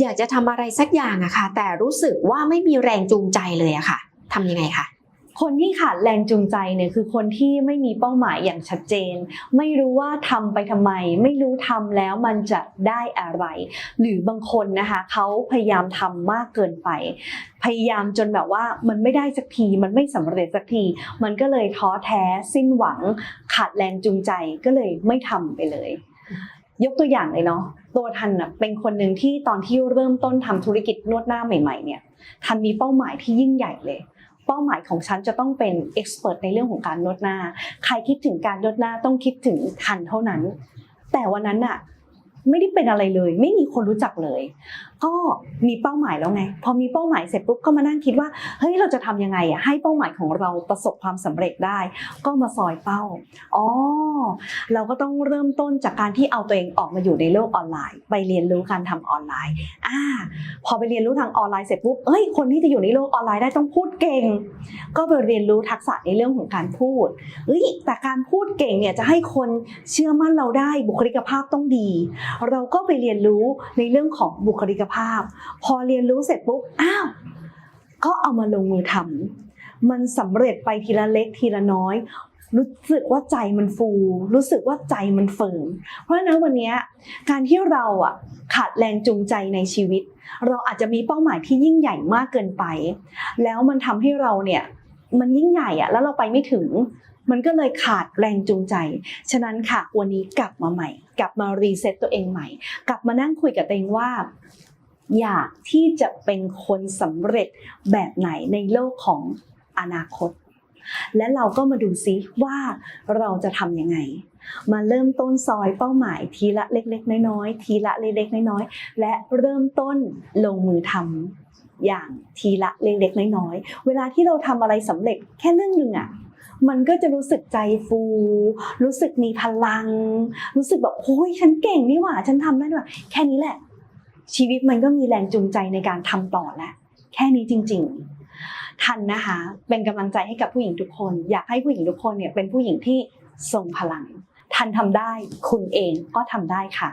อยากจะทำอะไรสักอย่างอะค่ะ แต่รู้สึกว่าไม่มีแรงจูงใจเลยอะค่ะทำยังไงคะคนที่ขาดแรงจูงใจเนี่ยคือคนที่ไม่มีเป้าหมายอย่างชัดเจน ไม่รู้ว่าทำไปทำไม ไม่รู้ทำแล้วมันจะได้อะไร หรือบางคนนะคะเขาพยายามทำมากเกินไป พยายามจนแบบว่ามันไม่ได้สักทีมันไม่สำเร็จสักที มันก็เลยท้อแท้สิ้นหวัง ขาดแรงจูงใจก็เลยไม่ทำไปเลย ยกตัวอย่างเลยเนาะตัวทันเป็นคนหนึ่งที่ตอนที่เริ่มต้นทำธุรกิจนวดหน้าใหม่ๆเนี่ยทันมีเป้าหมายที่ยิ่งใหญ่เลย เป้าหมายของฉันจะต้องเป็นเอ็กซ์เพรสในเรื่องของการนวดหน้า ใครคิดถึงการนวดหน้าต้องคิดถึงทันเท่านั้น แต่วันนั้นอะ ไม่ได้เป็นอะไรเลย ไม่มีคนรู้จักเลย ก็มีเป้าหมายแล้วไง พอมีเป้าหมายเสร็จปุ๊บก็มานั่งคิดว่าเฮ้ยเราจะทำยังไงอะให้เป้าหมายของเราประสบความสำเร็จได้ ก็มาซอยเป้าอ๋อเราก็ต้องเริ่มต้นจากการที่เอาตัวเองออกมาอยู่ในโลกออนไลน์ ไปเรียนรู้การทำออนไลน์อ่าพอไปเรียนรู้ทางออนไลน์เสร็จปุ๊บเอ้ยคนที่จะอยู่ในโลกออนไลน์ได้ต้องพูดเก่ง ก็ไปเรียนรู้ทักษะในเรื่องของการพูดเอ้ยแต่การพูดเก่งเนี่ยจะให้คนเชื่อมั่นเราได้บุคลิกภาพต้องดีเราก็ไปเรียนรู้ในเรื่องของบุคลิกภาพ พอเรียนรู้เสร็จปุ๊บอ้าวก็เอามาลงมือทำมันสำเร็จไปทีละเล็กทีละน้อย รู้สึกว่าใจมันฟู รู้สึกว่าใจมันเฟิร์มเพราะฉะนั้นวันนี้การที่เราอะขาดแรงจูงใจในชีวิต เราอาจจะมีเป้าหมายที่ยิ่งใหญ่มากเกินไป แล้วมันทำให้เราเนี่ยมันยิ่งใหญ่อะแล้วเราไปไม่ถึง มันก็เลยขาดแรงจูงใจ ฉะนั้นค่ะ วันนี้กลับมาใหม่ กลับมารีเซ็ตตัวเองใหม่ กลับมานั่งคุยกับตัวเองว่า อยากที่จะเป็นคนสำเร็จแบบไหนในโลกของอนาคต และเราก็มาดูซิว่าเราจะทำยังไง มาเริ่มต้นซอยเป้าหมายทีละเล็กๆ น้อยๆ ทีละเล็กๆ น้อยๆ และเริ่มต้นลงมือทำอย่างทีละเล็กๆน้อยๆ เวลาที่เราทำอะไรสำเร็จแค่เรื่องหนึ่งอะ มันก็จะรู้สึกใจฟู รู้สึกมีพลัง รู้สึกแบบโอ้ยฉันเก่งนี่หว่าฉันทำได้นี่หว่าแค่นี้แหละ ชีวิตมันก็มีแรงจูงใจในการทำต่อแล้วแค่นี้จริง ๆ ทันนะคะ เป็นกำลังใจให้กับผู้หญิงทุกคน อยากให้ผู้หญิงทุกคนเนี่ยเป็นผู้หญิงที่ทรงพลัง ทันทำได้คุณเองก็ทำได้ค่ะ